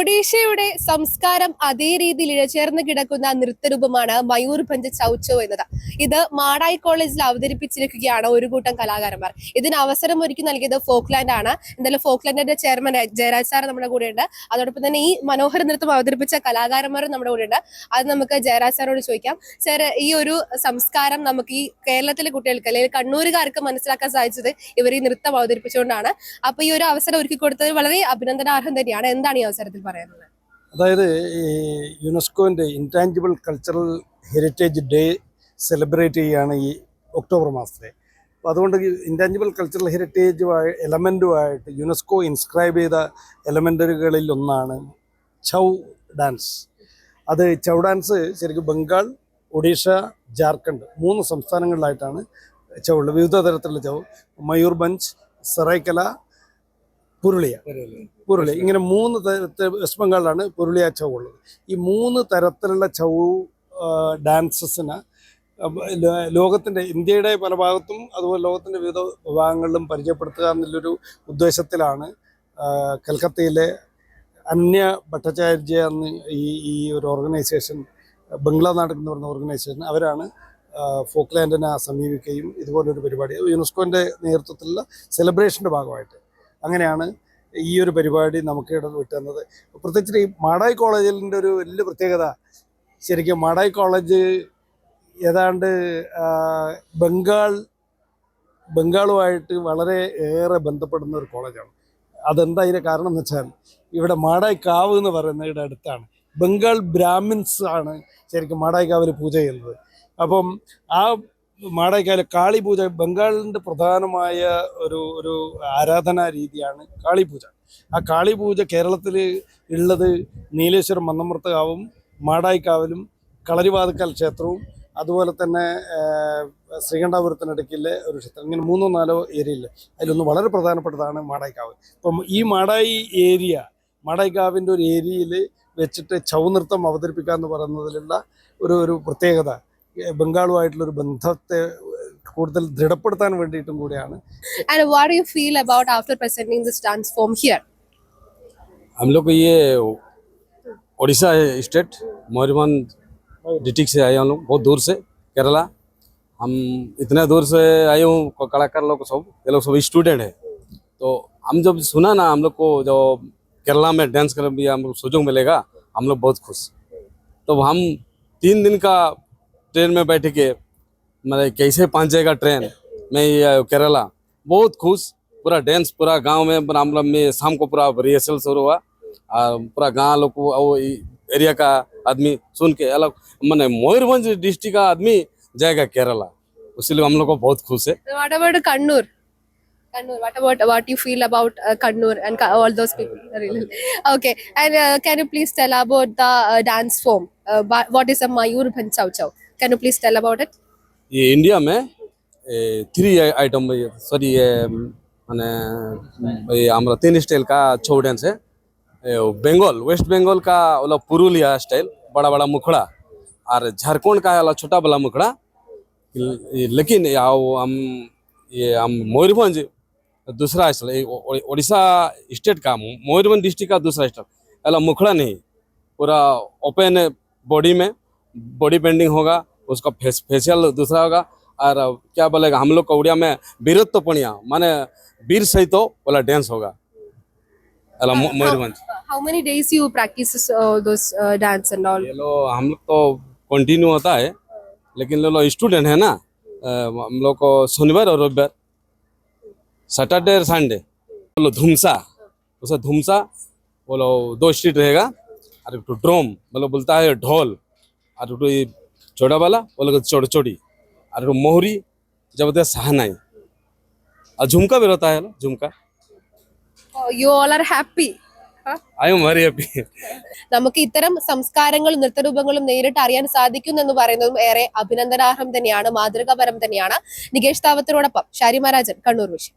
ഒഡീഷയുടെ സംസ്കാരം അതേ രീതിയിൽ ഇഴചേർന്ന് കിടക്കുന്ന നൃത്തരൂപമാണ് മയൂർഭഞ്ച് ചൗച്ചോ എന്നത്. ഇത് മാടായി കോളേജിൽ അവതരിപ്പിച്ചിരിക്കുകയാണ് ഒരു കൂട്ടം കലാകാരന്മാർ. ഇതിന് അവസരം ഒരുക്കി നൽകിയത് ഫോക്ലാൻഡ് ആണ്. എന്തായാലും ഫോക്ലാൻഡിന്റെ ചെയർമാൻ ജയരാജ് സാർ നമ്മുടെ കൂടെ ഉണ്ട്. അതോടൊപ്പം തന്നെ ഈ മനോഹര നൃത്തം അവതരിപ്പിച്ച കലാകാരന്മാരും നമ്മുടെ കൂടെ ഉണ്ട്. അത് നമുക്ക് ജയരാജ് സാറോട് ചോദിക്കാം. സാർ ഈ ഒരു സംസ്കാരം നമുക്ക് ഈ കേരളത്തിലെ കുട്ടികൾക്ക് അല്ലെങ്കിൽ കണ്ണൂരുകാർക്ക് മനസ്സിലാക്കാൻ സാധിച്ചത് ഇവർ ഈ നൃത്തം അവതരിപ്പിച്ചുകൊണ്ടാണ്. അപ്പൊ ഈ ഒരു അവസരം ഒരുക്കി കൊടുത്തത് വളരെ അഭിനന്ദനാർഹം തന്നെയാണ്. എന്താണ് ഈ അവസരത്തിൽ പറയാനുള്ളത് അതായത് ഈ യുനെസ്കോന്റെ intangible cultural heritage day celebrate ചെയ്യുകയാണ് ഈ ഒക്ടോബർ മാസത്തെ. അപ്പോൾ അതുകൊണ്ട് ഇന്റാഞ്ചിബിൾ കൾച്ചറൽ ഹെറിറ്റേജ് എലമെന്റുമായിട്ട് യുനെസ്കോ ഇൻസ്ക്രൈബ് ചെയ്ത എലമെന്റുകളിൽ ഒന്നാണ് ഛൗ ഡാൻസ്. അത് ചൗ ഡാൻസ് ശരിക്കും ബംഗാൾ ഒഡീഷ ജാർഖണ്ഡ് മൂന്ന് സംസ്ഥാനങ്ങളിലായിട്ടാണ് ചൗ ഉള്ളത്. വിവിധ തരത്തിലുള്ള ഛൗ മയൂർഭഞ്ച് സറൈക്കല പുരുളിയ. പുരുളി. ഇങ്ങനെ മൂന്ന് തരത്തിൽ വെസ്റ്റ് ബംഗാളിലാണ് പുരുളിയ ഛൗ ഉള്ളത്. ഈ മൂന്ന് തരത്തിലുള്ള ചൗ ഡാൻസസിന് ലോകത്തിന്റെ ഇന്ത്യയുടെ പല ഭാഗത്തും അതുപോലെ ലോകത്തിന്റെ വിവിധ വിഭാഗങ്ങളിലും പരിചയപ്പെടുത്തുക എന്നുള്ളൊരു ഉദ്ദേശത്തിലാണ് കൽക്കത്തയിലെ അന്യ ഭട്ടാചാര്യ എന്ന് ഈ ഈ ഒരു ഓർഗനൈസേഷൻ ബംഗ്ലാ നാട് എന്ന് പറയുന്ന ഓർഗനൈസേഷൻ അവരാണ് ഫോക്ലാൻഡിനെ സമീപിക്കുകയും ഇതുപോലൊരു പരിപാടി യുനെസ്കോന്റെ നേതൃത്വത്തിലുള്ള സെലിബ്രേഷന്റെ ഭാഗമായിട്ട്. അങ്ങനെയാണ് ഈ ഒരു പരിപാടി നമുക്ക് ഇട വിട്ടുന്നത് പ്രത്യേകിച്ച് ഈ മാടായി കോളേജിന്റെ ഒരു വലിയ പ്രത്യേകത ശരിക്കും മാടായി കോളേജ് ഏതാണ്ട് ബംഗാൾ ബംഗാളുമായിട്ട് വളരെ ഏറെ ബന്ധപ്പെടുന്ന ഒരു കോളേജാണ്. അതെന്താ അതിന്റെ കാരണം എന്ന് വെച്ചാൽ ഇവിടെ മാടായി കാവ് എന്ന് പറയുന്നതിന്റെ അടുത്താണ്. ബംഗാൾ ബ്രാഹ്മിൻസ് ആണ് ശരിക്കും മാടായി കാവിൽ പൂജ ചെയ്യുന്നത്. അപ്പം ആ മാടായിക്കാവിലെ കാളിപൂജ ബംഗാളിന്റെ പ്രധാനമായ ഒരു ഒരു ആരാധനാ രീതിയാണ് കാളിപൂജ. ആ കാളിപൂജ കേരളത്തിൽ ഉള്ളത് നീലേശ്വരം മന്നമൃത്തകാവും മാടായിക്കാവിലും കളരിവാതുക്കൽ ക്ഷേത്രവും അതുപോലെ തന്നെ ശ്രീകണ്ഠാപുരത്തിനടുക്കിലെ ഒരു ക്ഷേത്രം. ഇങ്ങനെ മൂന്നോ നാലോ ഏരിയയിൽ അതിലൊന്ന് വളരെ പ്രധാനപ്പെട്ടതാണ് മാടായിക്കാവ്. അപ്പം ഈ മാടായി ഏരിയ മാടായിക്കാവിന്റെ ഒരു ഏരിയയിൽ വെച്ചിട്ട് ചൗനൃത്തം അവതരിപ്പിക്കുക എന്ന് പറയുന്നതിലുള്ള ഒരു ഒരു പ്രത്യേകത. ഏഹ്, ബംഗാളുമായിട്ടുള്ള ഒരു ബന്ധത്തെ കൂടുതൽ ദൃഢപ്പെടുത്താൻ വേണ്ടിയിട്ടും കൂടിയാണ് And what do you feel about after presenting this dance form here? हम लोग को ये उड़ीसा स्टेट मयूरभंज डिस्ट्रिक्ट से आए हम लोग बहुत दूर से केरला हम इतने दूर से आए हूँ क- कलाकार लोग सब ये लोग सब स्टूडेंट है तो हम जब सुना ना हम लोग को जो केरला में डांस कर भी हम लोग सुजोग मिलेगा हम लोग बहुत खुश तो हम तीन दिन का ट्रेन में बैठ के मतलब कैसे पहुँच जाएगा ट्रेन में ये केरला बहुत खुश पूरा डांस पूरा गाँव में हम में शाम को पूरा रिहर्सल शुरू हुआ और पूरा गाँव लोग को एरिया का आदमी सुन के अलग मैंने मयूरभंज डिस्ट्रिक्ट का आदमी जाएगा केरला इसलिए हम लोग को बहुत खुश है about Kannur? What about what you feel about uh, Kannur and Ka- all those people? Really? Okay. And uh, can you please tell about the uh, dance form? Uh, what is a Mayur Bhan Chow Can you please tell about it? ये India में three item sorry ये। मैंने, ये हमारा तीन style का छो dance है। ये बंगाल वेस्ट बंगाल का वाला पुरुलिया स्टाइल बड़ा बड़ा मुखड़ा। और झारखंड का वाला छोटा वाला मुखड़ा। लेकिन या- हम, ये हम मयूरभंज, दूसरा स्टाइल ये ओ- ओ- उड़ीसा स्टेट का, मयूरभंज डिस्ट्रिक्ट का दूसरा स्टाइल वाला मुखड़ा नहीं, पूरा ओपन बॉडी में बॉडी पेंटिंग होगा। उसका फेस फेशियल दूसरा होगा। और क्या बोलेगा हम लोग का उड़िया में वीरत्व पणिया माने वीर सहित वाला डांस होगा। अला Mayurbhanj days you practice uh, those uh, dance and all? ये लो हम लोग तो कंटिन्यू होता है लेकिन लो लो स्टूडेंट है ना हम लोग को शनिवार और रविवार सैटरडे और संडे बोलो धुमसा उसे धुमसा बोलो दो स्ट्रीट रहेगा और एक तो ड्रोम मतलब बोलता है ढोल और ଚଡ଼ାବାଲା ବୋଲେ ଚଡ଼ଚଡ଼ି ଆର୍ ମହୁରୀ ଯାବତୀୟ ସାହା ନାହିଁ। ଆଉ ଝୁମକା ବିରତା ହେଲା Jhumka. You all are happy I very happy നമുക്ക് ഇത്തരം സംസ്കാരങ്ങളും നൃത്തരൂപങ്ങളും നേരിട്ട് അറിയാൻ സാധിക്കും എന്ന് പറയുന്നതും ഏറെ അഭിനന്ദനാർഹം തന്നെയാണ് മാതൃകാപരം തന്നെയാണ് നികേഷ് താവത്തിനോടൊപ്പം ഷാരിമഹാരാജൻ കണ്ണൂർ വിഷയം.